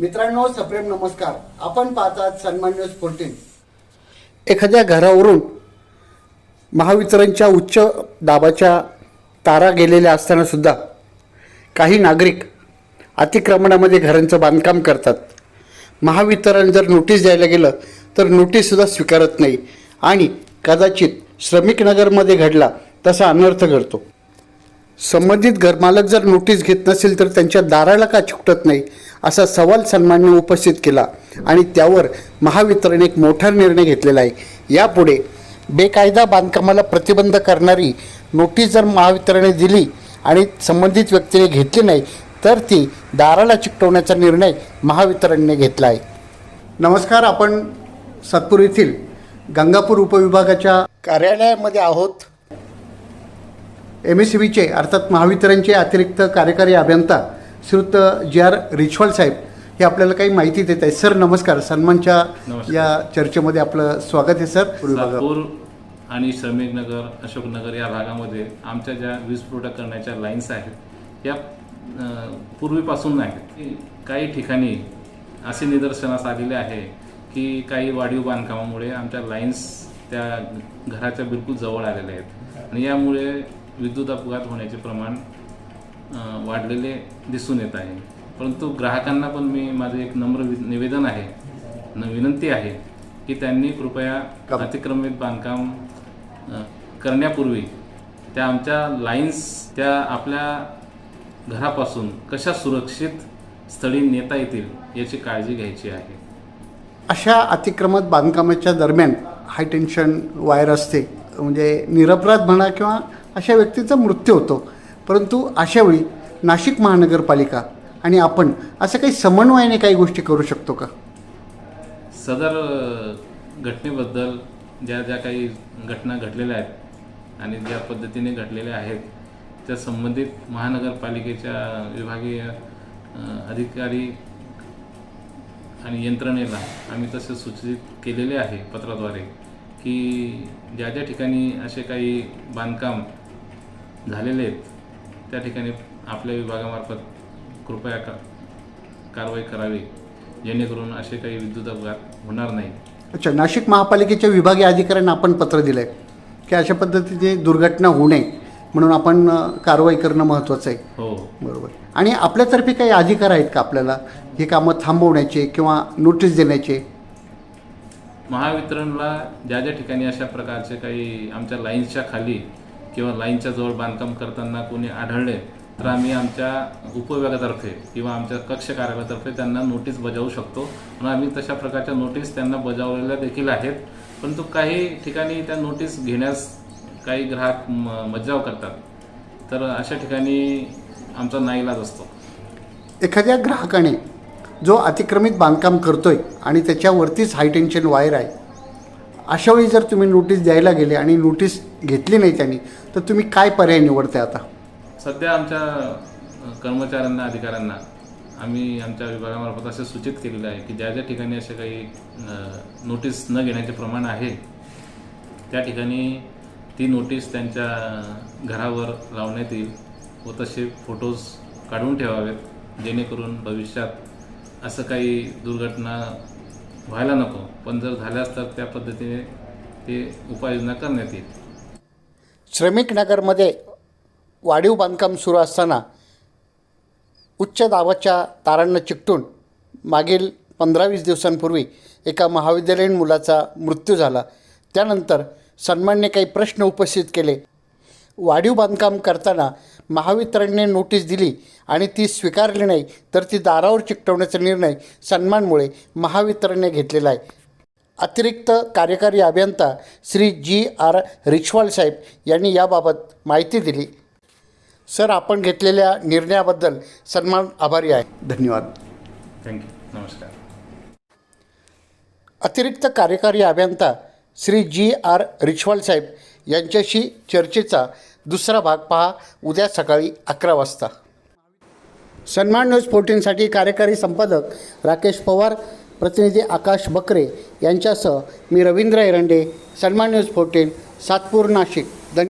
मित्रांनो सप्रेम नमस्कार. आपण पाहतात सन्मान न्यूज फोर्टीन एखाद्या घरावरून महावितरणच्या उच्च दाबाच्या तारा गेलेल्या असतानासुद्धा काही नागरिक अतिक्रमणामध्ये घरांचं बांधकाम करतात. महावितरण जर नोटीस द्यायला गेलं तर नोटीससुद्धा स्वीकारत नाही. आणि कदाचित श्रमिक नगरमध्ये घडला तसा अनर्थ घडतो. संबंधित घरमालक जर नोटीस घेत नसेल तर त्यांच्या दाराला का चिकटत नाही? असा सवाल सन्मानने उपस्थित केला. आणि त्यावर महावितरण एक मोठा निर्णय घेतलेला आहे. यापुढे बेकायदा बांधकामाला प्रतिबंध करणारी नोटीस जर महावितरणे दिली आणि संबंधित व्यक्तीने घेतली नाही तर ती दाराला चिकटवण्याचा निर्णय महावितरणने घेतला आहे. नमस्कार आपण सातपूर येथील गंगापूर उपविभागाच्या कार्यालयामध्ये आहोत. एम एस सी बीचे अर्थात महावितरणचे अतिरिक्त कार्यकारी अभियंता श्रुत जी आर रिचवाल साहेब हे आपल्याला काही माहिती देत आहेत. सर नमस्कार. सन्मानच्या नमस्कार. या चर्चेमध्ये आपलं स्वागत आहे सर. सातपूर आणि श्रमिक नगर अशोकनगर या भागामध्ये आमच्या ज्या वीज पुरवठा करण्याच्या लाईन्स आहेत या पूर्वीपासून आहेत. काही ठिकाणी असे निदर्शनास आलेले आहे की काही वाढीव बांधकामामुळे आमच्या लाईन्स त्या घराच्या बिलकुल जवळ आलेल्या आहेत. आणि यामुळे विद्युत अपघात होण्याचे प्रमाण वाढलेले दिसून येत आहे. परंतु ग्राहकांना पण मी माझं एक नम्र वि- निवेदन आहे न विनंती आहे की त्यांनी कृपया अतिक्रमित बांधकाम करण्यापूर्वी त्या आमच्या लाईन्स त्या आपल्या घरापासून कशा सुरक्षित स्थळी नेता येतील याची काळजी घ्यायची आहे. अशा अतिक्रमत बांधकामाच्या दरम्यान हाय टेन्शन वायर असते म्हणजे निरपराध म्हणा किंवा अशा व्यक्तीचा मृत्यू होतो. परंतु अशावेळी नाशिक महानगरपालिका आणि आपण असं काही समन्वयाने काही गोष्टी करू शकतो का? सदर घटनेबद्दल ज्या ज्या काही घटना घडलेल्या आहेत आणि ज्या पद्धतीने घडलेल्या आहेत त्या संबंधित महानगरपालिकेच्या विभागीय अधिकारी आणि यंत्रणेला आम्ही तसे सूचित केलेले आहे पत्राद्वारे की ज्या ज्या ठिकाणी असे काही बांधकाम झालेले आहेत त्या ठिकाणी आपल्या विभागामार्फत कृपया का कारवाई करावी जेणेकरून असे काही विद्युत अपघात होणार नाही अच्छा नाशिक महापालिकेच्या विभागीय अधिकाऱ्यांना आपण पत्र दिलं आहे की अशा पद्धतीने दुर्घटना होऊ नये म्हणून आपण कारवाई करणं महत्त्वाचं आहे. हो. बरोबर. आणि आपल्यातर्फे काही अधिकार आहेत का आपल्याला? हे कामं थांबवण्याचे किंवा नोटीस देण्याचे? महावितरणला ज्या ज्या ठिकाणी अशा प्रकारचे काही आमच्या लाईन्सच्या खाली किंवा लाईनच्या जवळ बांधकाम करताना कोणी आढळले तर आम्ही आमच्या उपविभागातर्फे किंवा आमच्या कक्ष कार्यालयातर्फे त्यांना नोटीस बजावू शकतो. म्हणून आम्ही तशा प्रकारच्या नोटीस त्यांना बजावलेल्या देखील आहेत. परंतु काही ठिकाणी त्या नोटीस घेण्यास काही ग्राहक म- मज्जाव करतात. तर अशा ठिकाणी आमचा नाईलाज असतो. एखाद्या ग्राहकाने जो अतिक्रमित बांधकाम करतोय आणि त्याच्यावरतीच हाय टेन्शन वायर आहे अशा वेळी जर तुम्ही नोटीस द्यायला गेले आणि नोटीस घेतली नाही त्यांनी तर तुम्ही काय पर्याय निवडताय आता? सध्या आमच्या कर्मचाऱ्यांना अधिकाऱ्यांना आम्ही आमच्या विभागामार्फत असे सूचित केलेले आहे की ज्या ज्या ठिकाणी असे काही नोटीस न घेण्याचे प्रमाण आहे त्या ठिकाणी ती नोटीस त्यांच्या घरावर लावण्यात येईल व तसे फोटोज काढून ठेवावेत जेणेकरून भविष्यात असं काही दुर्घटना व्हायला नको. पण जर झाल्यास तर त्या पद्धतीने ते उपाययोजना करण्यात येईल. श्रमिक नगरमध्ये वाढीव बांधकाम सुरू असताना उच्च दाबाच्या तारांना चिकटून मागील पंधरा वीस दिवसांपूर्वी एका महाविद्यालयीन मुलाचा मृत्यू झाला. त्यानंतर सन्मानने काही प्रश्न उपस्थित केले. वाढीव बांधकाम करताना महावितरणने नोटीस दिली आणि ती स्वीकारली नाही तर ती दारावर चिकटवण्याचा निर्णय सन्मानमुळे महावितरणने घेतलेला आहे. अतिरिक्त कार्यकारी अभियंता श्री जी आर रिचवाल साहेब यांनी याबाबत माहिती दिली. सर आपण घेतलेल्या निर्णयाबद्दल सन्मान आभारी आहे. धन्यवाद. थँक्यू नमस्कार. अतिरिक्त कार्यकारी अभियंता श्री जी आर रिचवाल साहेब यांच्याशी चर्चेचा दुसरा भाग पहा उद्या सकाळी अकरा वाजता. सन्मान न्यूज फोर्टीनसाठी कार्यकारी संपादक राकेश पवार प्रतिनिधी आकाश बकरे यांच्यासह मी रवींद्र एरंडे सन्मान न्यूज फोर्टीन सातपूर नाशिक.